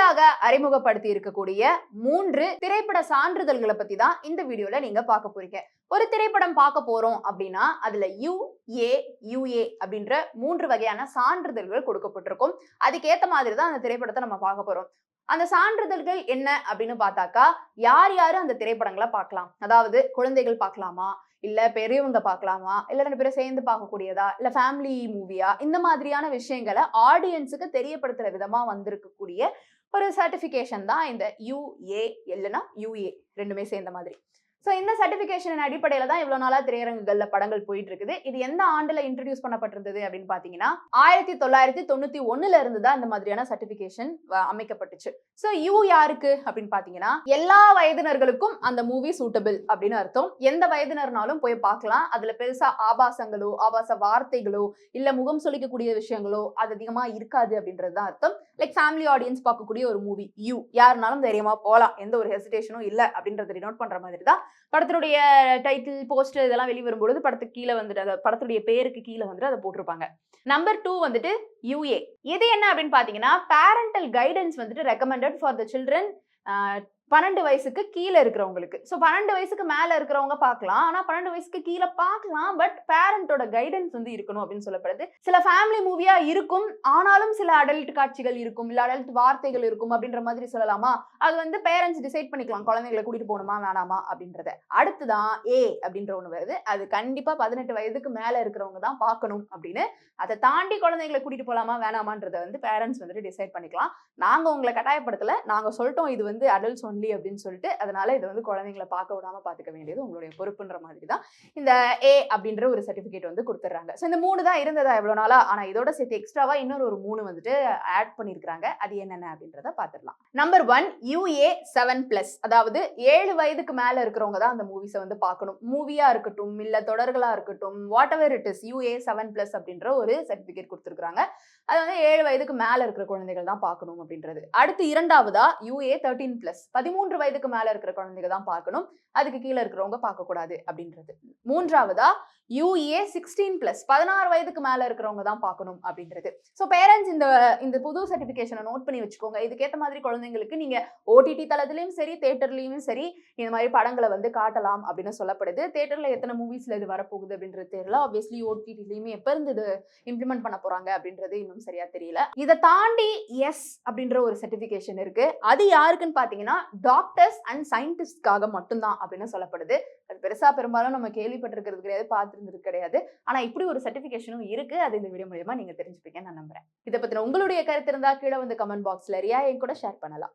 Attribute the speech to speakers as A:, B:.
A: புதிதாக அறிமுகப்படுத்தி இருக்கக்கூடிய மூன்று திரைப்பட சான்றிதழ்களை பத்தி தான் இந்த வீடியோல நீங்க பார்க்க போறீங்க. ஒரு திரைப்படம் பார்க்க போறோம் அப்படின்னா அதுல யூ ஏ யூஏ அப்படின்ற மூன்று வகையான சான்றிதழ்கள் கொடுக்கப்பட்டிருக்கும். அதுக்கேத்த மாதிரி தான் அந்த திரைப்படத்தை நம்ம பார்க்க போறோம். அந்த சான்றிதழ்கள் என்ன அப்படின்னு பார்த்தாக்கா யார் யாரு அந்த திரைப்படங்களை பார்க்கலாம்? அதாவது குழந்தைகள் பார்க்கலாமா? இல்லை பெரியவங்க பார்க்கலாமா? இல்லை ரெண்டு பேரும் சேர்ந்து பார்க்கக்கூடியதா? இல்லை ஃபேமிலி மூவியா இந்த மாதிரியான விஷயங்களை ஆடியன்ஸுக்கு தெரியப்படுத்துற விதமாக வந்திருக்கக்கூடிய ஒரு சர்டிஃபிகேஷன் தான் இந்த யூஏ இல்லைன்னா யூஏ ரெண்டுமே சேர்ந்த மாதிரி. ஸோ இந்த சர்டிஃபிகேஷன் அடிப்படையில் தான் இவ்வளோ நாளாக திரையரங்குகளில் படங்கள் போயிட்டு இருக்குது இது எந்த ஆண்டில் இன்ட்ரடியூஸ் பண்ணப்பட்டிருந்தது அப்படின்னு பார்த்தீங்கன்னா ஆயிரத்தி தொள்ளாயிரத்தி தொண்ணூற்றி ஒன்றுல இருந்து தான் இந்த மாதிரியான சர்டிஃபிகேஷன் அமைக்கப்பட்டுச்சு. ஸோ யூ யாருக்கு அப்படின்னு பார்த்தீங்கன்னா எல்லா வயதினர்களுக்கும் அந்த மூவி சூட்டபிள் அப்படின்னு அர்த்தம். எந்த வயதினர்னாலும் போய் பார்க்கலாம். அதில் பெருசாக ஆபாசங்களோ ஆபாச வார்த்தைகளோ இல்லை முகம் சொல்லிக்கக்கூடிய விஷயங்களோ அது அதிகமாக இருக்காது அப்படின்றது தான் அர்த்தம். லைக் ஃபேமிலி ஆடியன்ஸ் பார்க்கக்கூடிய ஒரு மூவி யூ யாருனாலும் தைரியமாக போகலாம் எந்த ஒரு ஹெசிடேஷனும் இல்லை அப்படின்றத ரினோட் பண்ணுற மாதிரி தான் படத்தினுடைய டைட்டில் போஸ்டர் இதெல்லாம் வெளிவரும்பொழுது படத்துக்கு கீழே வந்துட்டு அதை படத்துடைய பேருக்கு கீழே வந்துட்டு அதை போட்டிருப்பாங்க. நம்பர் டூ வந்துட்டு யூஏ இது என்ன அப்படின்னு பார்த்தீங்கன்னா பேரண்டல் கைடன்ஸ் வந்துட்டு ரெக்கமெண்டட் ஃபார் த சில்ட்ரன் பன்னெண்டு வயசுக்கு கீழே இருக்கிறவங்களுக்கு. ஸோ பன்னெண்டு வயசுக்கு மேலே இருக்கிறவங்க பார்க்கலாம். ஆனால் பன்னெண்டு வயசுக்கு கீழே பார்க்கலாம். பட் பேரண்டோட கைடன்ஸ் வந்து இருக்கணும் அப்படின்னு சொல்லப்படுது. சில ஃபேமிலி மூவியாக இருக்கும். ஆனாலும் சில அடல்ட் காட்சிகள் இருக்கும். இல்லை அடல்ட் வார்த்தைகள் இருக்கும் அப்படின்ற மாதிரி சொல்லலாமா? அது வந்து பேரண்ட்ஸ் டிசைட் பண்ணிக்கலாம். குழந்தைங்களை கூட்டிட்டு போகணுமா வேணாமா அப்படின்றத. அடுத்துதான் ஏ அப்படின்ற ஒன்று வருது. அது கண்டிப்பாக பதினெட்டு வயதுக்கு மேலே இருக்கிறவங்க தான் பார்க்கணும் அப்படின்னு. அதை தாண்டி குழந்தைங்களை கூட்டிட்டு போகலாமா வேணாமான்றத வந்து பேரண்ட்ஸ் வந்துட்டு டிசைட் பண்ணிக்கலாம். நாங்கள் உங்களை கட்டாயப்படுத்தலை. நாங்கள் சொல்லிட்டோம் இது வந்து அடல்ட்ஸ் ஒன்லி அப்படின்னு சொல்லிட்டு அதனால இதை வந்து குழந்தைங்களை பார்க்க விடாம பார்த்துக்க வேண்டியது உங்களுடைய பொறுப்புன்ற மாதிரி தான் இந்த ஏ அப்படின்ற ஒரு சர்டிஃபிகேட் வந்து கொடுத்துட்றாங்க. ஸோ இந்த மூணு தான் இருந்ததா எவ்வளோ நாளா? ஆனால் இதோட சேர்த்து எக்ஸ்ட்ராவா இன்னொரு ஒரு மூணு வந்துட்டு ஆட் பண்ணியிருக்கிறாங்க அது என்னென்ன அப்படின்றத பார்த்துடலாம். Number one UA seven plus அதாவது ஏழு வயதுக்கு மேல இருக்கிறவங்க தான் அந்த மூவிஸை வந்து பார்க்கணும். மூவியா இருக்கட்டும் இல்ல தொடர்களா இருக்கட்டும் whatever it is UA seven plus அப்படின்ற ஒரு சர்டிஃபிகேட் கொடுத்துருக்காங்க அது வந்து ஏழு வயதுக்கு மேல இருக்கிற குழந்தைகள் தான் பார்க்கணும் அப்படின்றது. அடுத்து இரண்டாவதா யூஏ தேர்ட்டீன் பிளஸ் பதிமூன்று வயதுக்கு மேல இருக்கிற குழந்தைங்க தான் பார்க்கணும். அதுக்கு கீழே இருக்கிறவங்க பார்க்கக்கூடாது அப்படின்றது. மூன்றாவதா யூஏ சிக்ஸ்டீன் பிளஸ் பதினாறு வயதுக்கு மேல இருக்கிறவங்க தான் பார்க்கணும் அப்படின்றது. ஸோ பேரண்ட்ஸ் இந்த இந்த புது சர்டிஃபிகேஷனை நோட் பண்ணி வச்சுக்கோங்க. இதுக்கேற்ற மாதிரி குழந்தைங்களுக்கு நீங்க ஓடிடி தளத்துலயும் சரி தேட்டர்லயும் சரி இந்த மாதிரி படங்களை வந்து காட்டலாம் அப்படின்னு சொல்லப்படுது. தேட்டர்ல எத்தனை மூவிஸ்ல இது வரப்போகுது அப்படின்றது தெரியல. ஆப்வியஸ்லி ஓடிடிலையுமே எப்ப இருந்து இது இம்ப்ளிமெண்ட் பண்ண போறாங்க அப்படின்றது இன்னும் சரியா தெரியல. இதை தாண்டி எஸ் அப்படின்ற ஒரு சர்டிஃபிகேஷன் இருக்கு. அது யாருக்குன்னு பாத்தீங்கன்னா டாக்டர்ஸ் அண்ட் சயின்டிஸ்ட்காக மட்டும்தான் அப்படின்னு சொல்லப்படுது. அது பெருசா பெரும்பாலும் நம்ம கேள்விப்பட்டிருக்கிறது கிடையாது பார்த்துருந்தது கிடையாது. ஆனா இப்படி ஒரு சர்டிஃபிகேஷனும் இருக்கு. அது இந்த வீடியோ மூலியமா நீங்க தெரிஞ்சுப்பீங்கன்னு நான் நம்புறேன். இதை பத்தின உங்களுடைய கருத்து இருந்தா கீழே வந்து கமெண்ட் பாக்ஸ்ல ரியா என் கூட ஷேர் பண்ணலாம்.